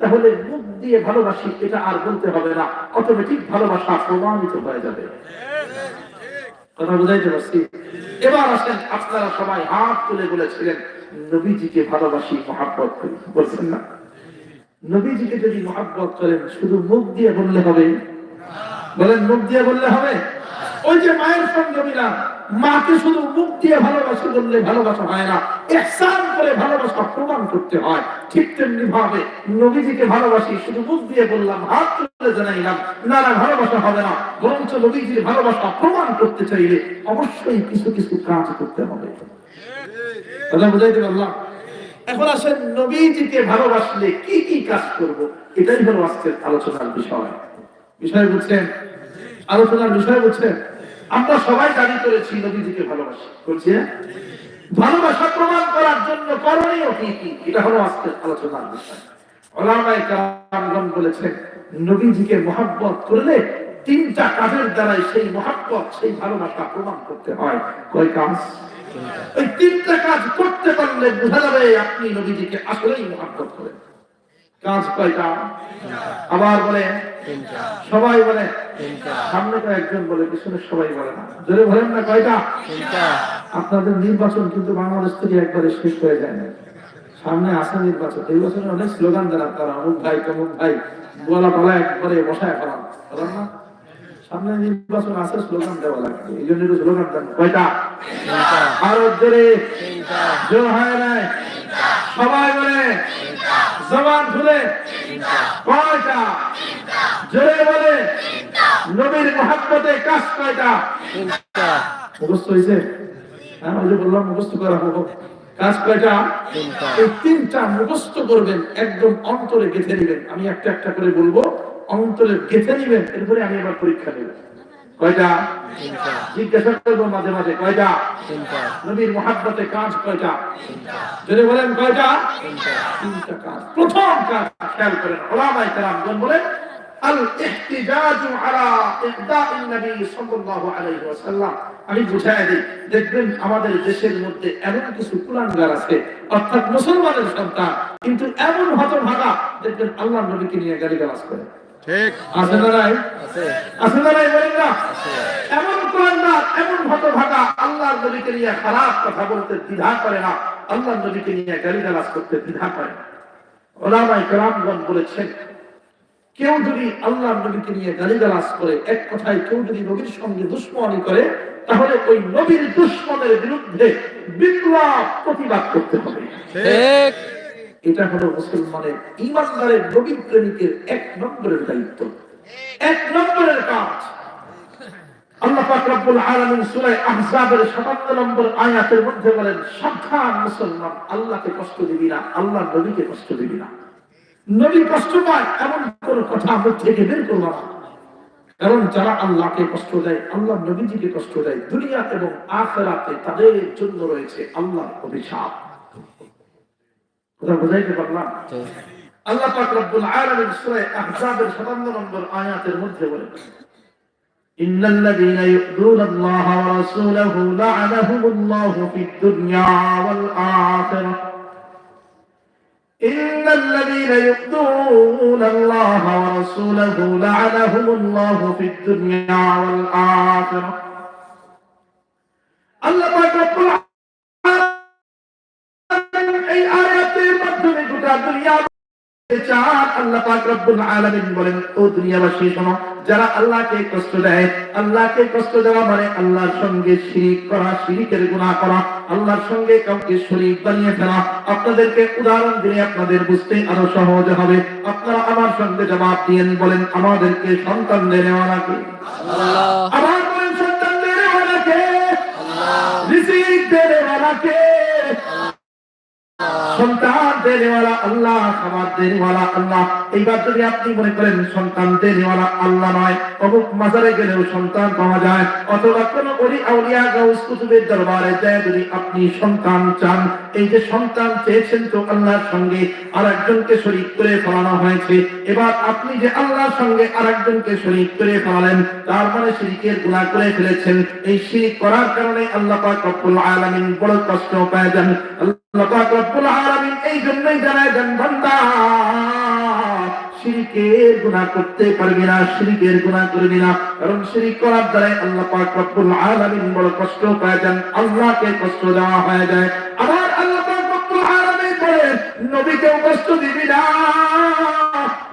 তাহলে মুখ দিয়ে ভালোবাসি, এটা আর বলতে হবে না। অটোমেটিক ভালোবাসা প্রমাণিত হয়ে যাবে। কথা বুঝাইতে পারছি? এবার আসেন আপনারা সবাই হাত তুলে বলেছিলেন, নবীজিকে ভালোবাসি, মহাব্বত করি। বলছেন না? নবীজিকে যদি মহাব্বত করেন, শুধু মুখ দিয়ে বললে হবে? বলেন, মুখ দিয়ে বললে হবে? ওই যে মায়ের সঙ্গে মিলাম। মাকে শুধু মুখ দিয়ে ভালোবাসা বললে ভালোবাসা হয় না ইহসান করে ভালোবাসা প্রমাণ করতে হয়। ঠিক তেমনি ভাবে নবীজিকে ভালোবাসি, শুধু মুখ দিয়ে বললাম, হাত তুলে জানাইলাম, না না, ভালোবাসা হবে না, বরঞ্চ নবীজির ভালোবাসা প্রমাণ করতে চাইলে অবশ্যই কিছু কিছু কাজ করতে হবে। কথা বুঝাইতে পারলাম? এখন আসেন নবীজিকে ভালোবাসলে কি কি কাজ করব, এটাই হলো আজকের আলোচনার বিষয়। বিষয় বুঝছেন? আলোচনার বিষয় বুঝছেন? আমরা সবাই দাবি করেছি নবীজিকে ভালোবাসি। বলছি হ্যাঁ? ভালোবাসা প্রমাণ করার জন্য করণীয় কি কি? এটা হলো আজকের আলোচনার বিষয়। ওলামায়ে বলেছেন নবীজিকে মহব্বত করলে তিনটা কাজের দ্বারাই সেই মহব্বত সেই ভালোবাসা প্রমাণ করতে হয়। কয় কাজ? ওই তিনটা কাজ করতে পারলে বোঝা যাবে আপনি নবীজিকে আসলেই মহব্বত করেন। কাজ কয়টা আবার বলে, সবাই বলে, সামনে তো একজন বলে, পিছনে সবাই বলে না। জোরে বলেন না কয়টা? আপনাদের নির্বাচন কিন্তু বাংলাদেশ থেকে একবারে শেষ হয়ে যায় না। সামনে আসা নির্বাচন। বছরে অনেক স্লোগান দেন আপনারা অমুক ভাই, তমুক ভাই গোলা পালা একবারে বসায় ফেলান। বলেন না? সামনে নির্বাচন আছে, স্লোগান দেওয়া লাগবে। এই জন্য স্লোগান দেন। কয়টা? আরও জোরে। জোর নাই। সবাই বলে জবান খুলে। কয়টা? জোরে বলে নবীর মহাব্বতে কাজ কয়টা? মুখস্থ হয়েছে? হ্যাঁ যে বললাম মুখস্থ করা হোক কাজ কয়টা? এই তিনটা মুখস্থ করবেন একদম অন্তরে গেঁথে নেবেন। আমি একটা একটা করে বলব অন্তরে গেঁথে নেবেন এরপরে আমি আবার পরীক্ষা নেব কয়টা? জিজ্ঞাসা করব মাঝে মাঝে কয়টা? নবীর মহাব্বতে কাজ কয়টা? যদি বলেন কয়টা? তিনটা। কাজ। প্রথম কাজ খেয়াল করেন ওলামাই বলেন সাল্লাল্লাহু আলাইহি ওয়াসাল্লাম। আমি বুঝাই দিই দেখবেন আমাদের দেশের মধ্যে এমন কিছু কুলাঙ্গার আছে অর্থাৎ মুসলমানের সন্তান কিন্তু এমন হতভাগা দেখবেন আল্লাহ নবীকে নিয়ে গালিগালাজ করে। ঠিক। আছে না নাই? আছে। না নাই বলেন না? এমন কুলাঙ্গার এমন হতভাগা আল্লাহর নবীকে নিয়ে খারাপ কথা বলতে দ্বিধা করে না। আল্লাহর নবীকে নিয়ে গালিগালাজ করতে দ্বিধা করে না। ওলামাই কেরামগণ বলেছেন কেউ যদি আল্লাহ নবীকে নিয়ে গালিগালাজ করে এক কথায় কেউ যদি নবীর সঙ্গে দুশ্মনী করে তাহলে ওই নবীর দুশ্মনের বিরুদ্ধে বিপ্লব প্রতিবাদ করতে হবে। ঠিক। এটা হলো মুসলমানের ইমানদারের নবীর প্রেমিকের এক নম্বরের দায়িত্ব। এক নম্বরের কাজ। আল্লাহ পাক রব্বুল আলামিন আহজাবের 57 নম্বর আয়াতের মধ্যে বলেন, সাবধান মুসলমান, আল্লাহকে কষ্ট দিবি না নবীকে কষ্ট দিবি না। নবী কষ্ট পায়, এমন কোন কথা থেকে বের না। কারণ যারা আল্লাহকে কষ্ট দেয়, আল্লাহ নবীজিকে কষ্ট দেয়, দুনিয়া এবং আখেরাতে তাদের জন্য রয়েছে আল্লাহর অভিশাপ। বুঝাইতে পারলাম আল্লাহ পাক রব্বুল আলামিন সূরা আহজাবের 57 নম্বর আয়াতের মধ্যে বলেন إن الذين يؤذون الله ورسوله لعنهم الله في الدنيا والآخرة إن الذين يؤذون الله ورسوله لعنهم الله في الدنيا والآخرة الله আল্লাহ পাক রব্বুল আলামিন বলেন ও দুনিয়াবাসী শোনো যারা আল্লাহকে কষ্ট দেয় আল্লাহকে কষ্ট দেওয়া মানে আল্লাহর সঙ্গে শিরিক করা শিরিকের গুনাহ করা আল্লাহর সঙ্গে কাউকে শরীক বানিয়ে ফেলা। আপনাদেরকে উদাহরণ দিলে আপনাদের বুঝতে আরও সহজ হবে। আপনারা আমার সঙ্গে জবাব দিয়েন বলেন আমাদেরকে সন্তান দেওয়া আবার বলেন সন্তান দেওয়া নাকি? রিজিক দেওয়া কে সন্তান আপনি সন্তান চান। এই যে সন্তান চেয়েছেন তো আল্লাহর সঙ্গে আর একজনকে শরীক করে ফেলানো হয়েছে। এবার আপনি যে আল্লাহর সঙ্গে আর একজনকে শরীক করে ফেলালেন, তার মানে শিরিকের গুনাহ করে ফেলেছেন। এই শিরিক করার কারণে আল্লাহ পাক আলামিন বড় কষ্ট পায় যান আল্লাহ পাক আলামিন এই জন্যই জানায় দেন আল্লাহ কষ্ট পায় যান, আল্লাহকে কষ্ট দেওয়া হয়ে যায়। আবার আল্লাহ পাক রব্বুল আলামিন বলেন নবীকেও দিবি না।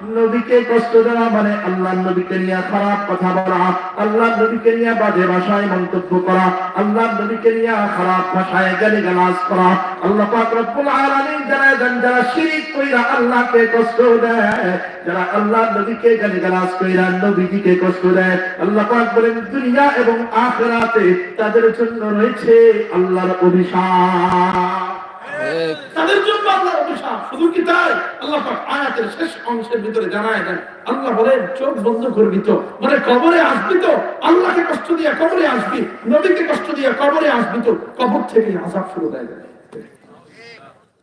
নবীকে কষ্ট দেওয়া মানে আল্লাহ নবীকে নিয়ে খারাপ কথা বলা আল্লাহ নবীকে নিয়ে বাজে ভাষায় মন্তব্য করা আল্লাহ নবীকে নিয়ে খারাপ ভাষায় গালি গালাজ করা। আল্লাহ পাক রব্বুল আলামিন যারা যারা শিরিক কইরা আল্লাহকে কষ্ট দেয়, যারা আল্লাহ নবীকে গালি গালাজ কইরা নবীজিকে কষ্ট দেয়, আল্লাহ পাক বলেন, দুনিয়া এবং আখিরাতে তাদের জন্য রয়েছে আল্লাহর অভিশাপ। তাদের জন্য আল্লাহর অভিশাপ। শুধু কি তাই? আল্লাহ আয়াতের শেষ অংশের ভিতরে জানায় দেন। আল্লাহ বলেন, চোখ বন্ধ করবি তো। মানে কবরে আসবি তো। আল্লাহকে কষ্ট দিয়া কবরে আসবি। নবীকে কষ্ট দিয়া কবরে আসবি তো। কবর থেকে আযাব শুরু হয়ে যাবে।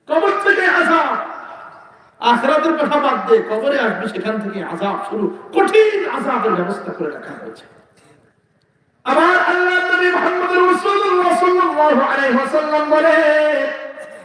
কবর থেকে আযাব। আখরাতের কথা বাদ দে কবরে আসবি, সেখান থেকে আযাব শুরু। কঠিন আযাবের ব্যবস্থা করে রাখা হয়েছে। আবার আল্লাহ নবী মুহাম্মদ রাসূলুল্লাহ সাল্লাল্লাহু আলাইহি ওয়াসাল্লাম বলে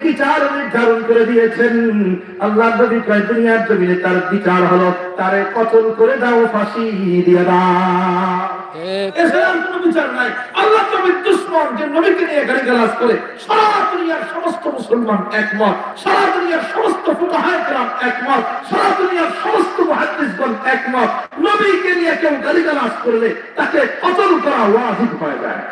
বিচার নির্ধারণ করে দিয়েছেন। আল্লাহ নবী কয়, দুনিয়ার জমিনে তার বিচার হলো, তারে কতল করে দাও, ফাঁসি দিয়ে দাও। একমত, সারা দুনিয়ার সমস্ত ফুকাহায়ে কেরাম একমত, সারা দুনিয়ার একমত। নবীকে নিয়ে কেউ গালি করলে তাকে কতল করা ওয়াজিব হয়ে যায়।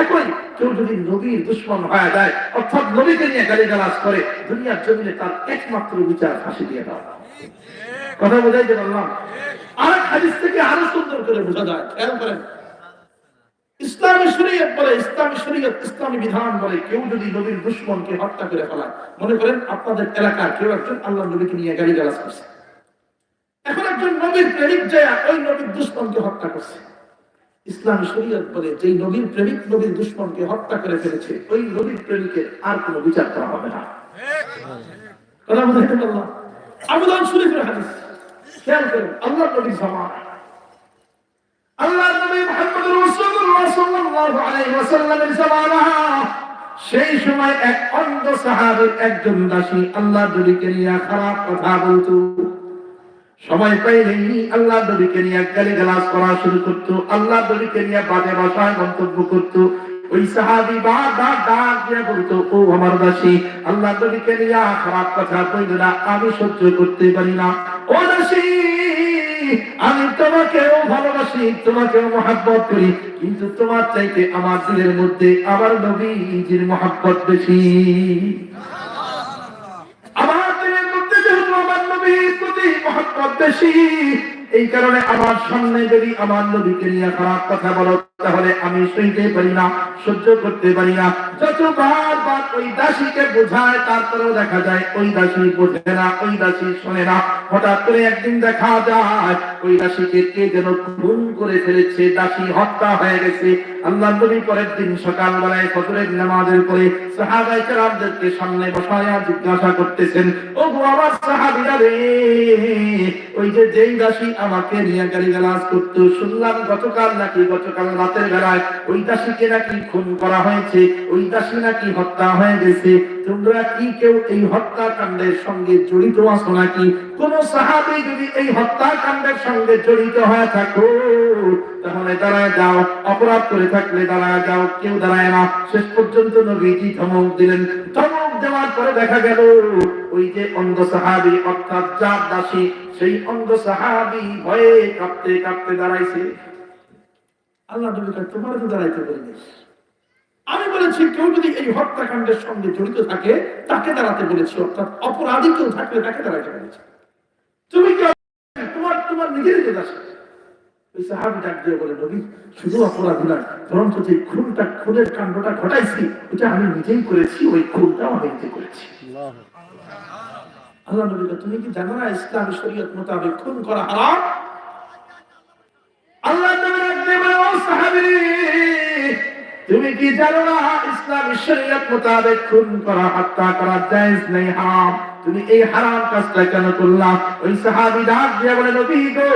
একই। যদি নবীর দুশমন হয়ে যায়, অর্থাৎ নবীকে নিয়ে গালিগালাজ করে, দুনিয়ার জমিনে তার একমাত্র বিচার ফাঁসি দিয়ে দাও। কথা বোঝাই যে বললাম আর হাদিস থেকে আরও সুন্দর করে বোঝা যায়। খেয়াল করেন ইসলামী শরীয়ত বলে শরীয়ত, ইসলামী বিধান বলে, কেউ যদি নবীর দুশ্মনকে হত্যা করে ফেলায়, মনে করেন আপনাদের এলাকার কেউ একজন আল্লাহ নবীকে নিয়ে গাড়ি গালাজ করছে। এখন একজন নবীর প্রেমিক যায় ওই নবীর দুশ্মনকে হত্যা করছে। ইসলামী শরীয়ত বলে, যেই নবীর প্রেমিক নবীর দুশ্মনকে হত্যা করে ফেলেছে, ওই নবীর প্রেমিকের আর কোনো বিচার করা হবে না। কথা বুঝাইতে পারলাম? শরীফের হাদিস। খেয়াল করেন, আল্লাহ নবীর জামান। সেই সময় এক অন্ধ একজন দাসী আল্লাহ নিয়ে খারাপ কথা সময় পাইলেই আল্লাহ নিয়ে গালি গালাজ করা শুরু করতো। আল্লাহ নিয়ে বাজে মন্তব্য করতো। ওই সাহাবি ডাক দিয়ে বলতো, ও আমার দাসী, আল্লাহ নবীকে নিয়ে খারাপ কথা কইল না, আমি সহ্য করতে পারি না। ও দাসী আমি তোমাকেও ভালোবাসি, তোমাকেও মহাব্বত করি, কিন্তু তোমার চাইতে আমার দিলের মধ্যে আমার নবীজির মহাব্বত বেশি। আমার নবীর প্রতি এই কারণে আমার সামনে যদি আমার নবীকে নিয়ে খারাপ কথা বলো, তাহলে আমি সইতে পারি না, সহ্য করতে পারি না। ওই দাসীকে বোঝায়, তারপরেও দেখা যায় ওই দাসী বোঝে না, ওই দাসী শোনে না। হঠাৎ করে একদিন দেখা যায়, ওই দাসীকে কে যেন খুন করে ফেলেছে, দাসী হত্যা হয়ে গেছে। আল্লাহ নবী পরের দিন ফজরের নামাজের পরে সাহাবাই কেরামদেরকে সামনে বসায়া জিজ্ঞাসা করতেছেন ও সাহাবিরা রে, ওই যে যেই দাসী আমাকে নিয়ে গালাজ করতো, শুনলাম গতকাল নাকি গতকাল রাতের বেলায় ওই দাসীকে নাকি খুন করা হয়েছে, ওই দাসী নাকি হত্যা হয়ে গেছে। তোমরা কি কেউ এই হত্যাকাণ্ডের সঙ্গে জড়িত আছো নাকি? কোন সাহাবি যদি এই হত্যাকাণ্ডের সঙ্গে জড়িত হয়ে থাকো, তাহলে দাঁড়ায় যাও, অপরাধ করে থাকলে দাঁড়ায় যাও, কেউ দাঁড়ায় না। শেষ পর্যন্ত নবীজি ধমক দিলেন। ধমক দেওয়ার পরে দেখা গেল, ওই যে অন্ধ সাহাবি, অর্থাৎ যার দাসী, সেই অন্ধ সাহাবি ভয়ে কাঁপতে কাঁপতে দাঁড়াইছে। আল্লাহ তোমার তো দাঁড়াইতে বলিনি আমি বলেছি কেউ যদি এই হত্যাকাণ্ডের সঙ্গে জড়িত থাকে তাকে দাঁড়াতে বলেছি অর্থাৎ অপরাধী কেউ থাকলে তাকে দাঁড়াতে বলেছি। তুমি তোমার তোমার নিজের যে দাসী ওই সাহাবি ডাক দিয়ে বলে নবী শুধু অপরাধ নয় বরঞ্চ যে খুনটা খুনের কাণ্ডটা ঘটাইছি ওটা আমি নিজেই করেছি ওই খুনটাও আমি নিজে করেছি। আল্লাহ নবী তুমি কি জানো না ইসলামী শরীয়ত মোতাবেক খুন করা হারাম? আল্লাহ নবী ডাক দিয়ে বলে, ও সাহাবী তুমি কি জানো না ইসলামী শরীয়ত মোতাবেক খুন করা, হত্যা করা জায়েজ নেই, হারাম? তুমি এই হারাম কাজটা কেন করলা? ওই সাহাবী ডাক দিয়ে বলে, নবী গো,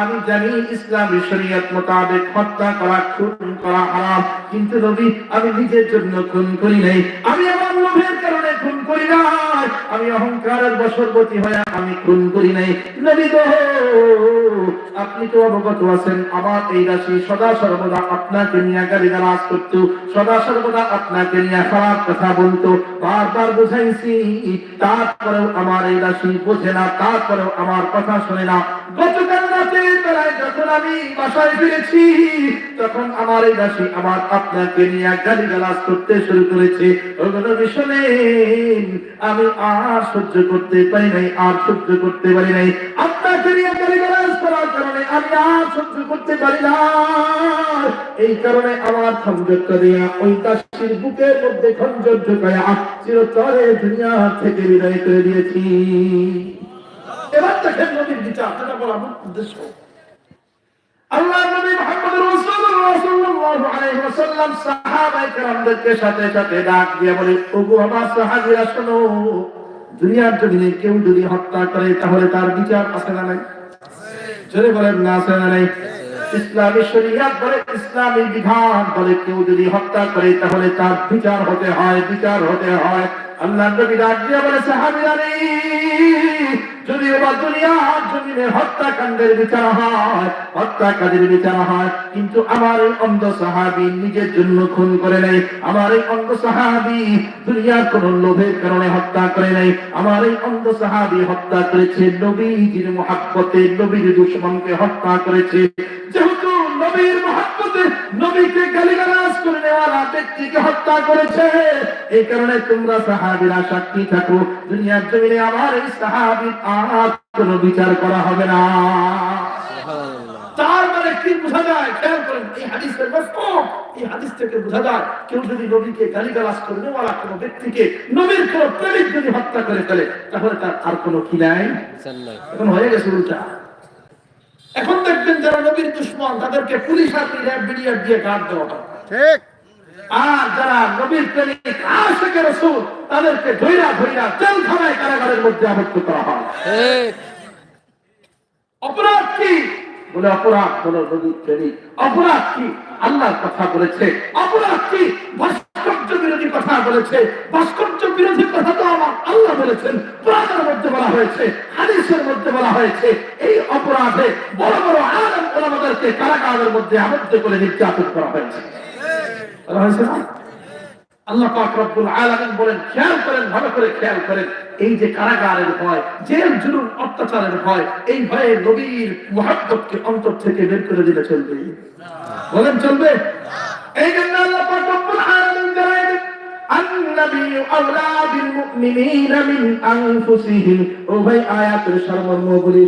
আমি জানি ইসলামী শরীয়ত মোতাবেক হত্যা করা, খুন করা হারাম। কিন্তু নবী, আমি নিজের জন্য খুন করি নাই। আমি আমার লোভের কারণে খুন করি নাই। আমি অহংকারের বশবর্তী হয়ে আমি খুন করি নাই। নবী গো আপনি অবগত আছেন। আমার এই রাশি সদা সর্বদা আপনাকে নিয়ে গালি গালাজ করতো, সদা সর্বদা আপনাকে নিয়ে খারাপ কথা বলতো। বারবার বুঝাইছি, তারপরেও আমার এই রাশি বোঝে না, তারপরেও আমার কথা শোনে না। গতকাল রাতে যখন আমি বাসায় ফিরেছি, তখন আমার এই রাশি আমার আপনাকে নিয়ে গালি গালাজ করতে শুরু করেছে। ওগুলো আমি আর সহ্য করতে পারি নাই, আর সহ্য করতে পারি নাই। আমি আর সহ্য করতে পারি না। এই কারণে আমার খঞ্জরটা দিয়া ওই দাসীর বুকের মধ্যে খঞ্জর চিরতরে দুনিয়া থেকে বিদায় করে দিয়েছি। এবার দেখেন বিচার বলা উদ্দেশ্য। আল্লাহ নবী মুহাম্মদ রাসূলুল্লাহ সাল্লাল্লাহু সাহাবায়ে সাথে সাথে ডাক দিয়ে বলে, ওগো আমার সাহাবীরা, শোনো, দুনিয়ার জমিনে কেউ যদি হত্যা করে, তাহলে তার বিচার আছে না নাই? জোরে বলেন, না নাই। ইসলামী শরীয়ত বলে, ইসলামী বিধান বলে, কেউ যদি হত্যা করে, তাহলে তার বিচার হতে হয়, বিচার হতে হয়। আল্লাহ নবী রাজ্যে বলে সাহাবীরা যদি এবার দুনিয়ার জমিনে হত্যাকাণ্ডের বিচার হয় হত্যাকারীর বিচার হয়, কিন্তু আমার এই অন্ধ সাহাবি নিজের জন্য খুন করে নেই আমার এই অন্ধ সাহাবি দুনিয়ার কোন লোভের কারণে হত্যা করে নাই আমার এই অন্ধ সাহাবি হত্যা করেছে নবীজির মহাব্বতে, নবীর দুশ্মনকে হত্যা করেছে। যেহেতু নবীর মহাব্বতে নবীকে গালিগালাজ করে নেওয়ালা ব্যক্তিকে হত্যা করেছে। এই কারণে তোমরা সাহাবিরা সাক্ষী থাকো দুনিয়ার জমিনে আমার এই সাহাবির আর কোনো বিচার করা হবে না। তার মানে কি বোঝা যায়? খেয়াল করেন এই হাদিসের মফহুম এই হাদিস থেকে বোঝা যায় কেউ যদি নবীকে গালিগালাজ করে নেওয়ালা কোনো ব্যক্তিকে নবীর কোনো প্রেমিক যদি হত্যা করে ফেলে তাহলে তার আর কোনো কি নাই? এখন হয়ে গেছে উল্টা। এখন দেখবেন যারা নবীর দুশ্মন তাদেরকে পুলিশ আর র্যাব বিডিআর দিয়ে গার্ড দেওয়া ঠিক। আর যারা নবীর প্রেমিক রসুল তাদেরকে ধৈরা ধৈরা জেলখানায় কারাগারের মধ্যে আবদ্ধ করা হয়। ঠিক। অপরাধ কি? বলে অপরাধ হলো নবীর প্রেমিক। অপরাধ কি? আল্লাহর কথা বলেছে। অপরাধ কি? কথা বলেছে, ভাস্কর্য বিরোধী কথা তো আমার আল্লাহ বলেছেন কোরআনের মধ্যে বলা হয়েছে, হাদিসের মধ্যে বলা হয়েছে, এই অপরাধে বড় বড় আলম ওলামাদেরকে কারাগারের মধ্যে আবদ্ধ করে নির্যাতন করা হয়েছে। আল্লাহ পাক রব্বুল আলামিন বলেন, খেয়াল করেন, ভালো করে খেয়াল করেন, এই যে কারাগারের ভয়, জেল, জুলুম, অত্যাচারের ভয়, এই ভয়ে নবীর মুহাব্বতকে অন্তর থেকে বের করে দিলে চলবে। বলেন, চলবে? এই জন্য আল্লাহ পাক রব্বুল আলামিন জানায় আল্লাহ ও ভাই আয়াতের সর্বর্মগুলি